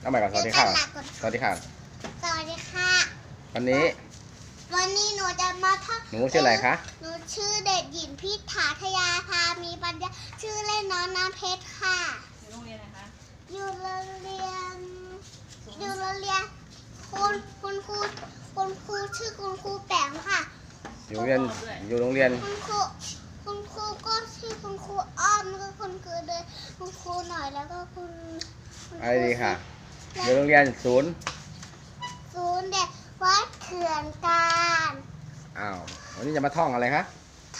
เอาใหม่ก่อนสวัสดีค่ะตั้งหลักก่อนสวัสดีค่ะ สวัสดีค่ะ วันนี้ วันนี้หนูจะมาท่องหนูชื่ออะไรคะ หนูชื่อเด็กหญิงพิธาทยาพามีปัญญา ชื่อเล่นน้องน้ำเพชรค่ะ อยู่โรงเรียนอะไรคะ อยู่โรงเรียน อยู่โรงเรียน คุณคุณครูคุณครูชื่อคุณครูแปมค่ะ อยู่โรงเรียน อยู่โรงเรียน คุณครูคุณครูก็ชื่อคุณครูอ้อมแล้วก็คุณครูเดินคุณครูหน่อยแล้วก็คุณคุณครูอะไรดีค่ะ อแล้วยู่โรงเรียนศูนย์ศูนย์เด็กวัดเขื่อนการอ้าววันนี้จะมาท่องอะไรคะ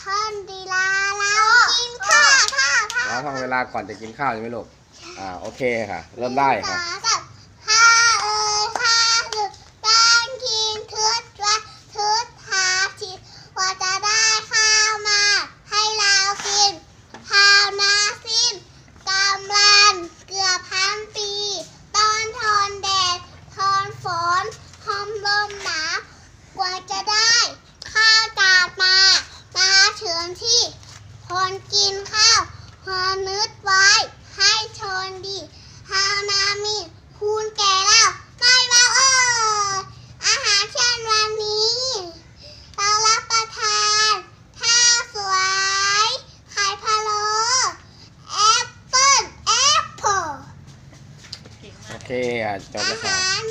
ท่านดีลาเรากินข้าวข้าวข้าวเราท่องเวลาก่อนจะกินข้าวใช่ไหมลูกอ่าโอเคค่ะ เริ่มได้ค่ะ สาสัตว์ข้าเอ่ยข้าสึกการกินทึดว่าทึดหาชิดว่าจะได้ข้าวมา ให้เรากินข้าวนาสิ้นกำลังเกือบพันปี ตอนทอนแดดทอนฝนหอมลมหนาวกว่าจะได้ ข้าวจาดมา มาถึงที่ คนกินข้าวพอนึกไว้ ให้ชนดีฮาวนามีคูณแก่แล้วไม่มาเอออาหารเช่นวันนี้ เรารับประทานข้าวสวยไข่พะโล้แอปเปิ้ลแอปเปิ้ลเก่งโอมากเคอะจบอาแล้วค่ะหาร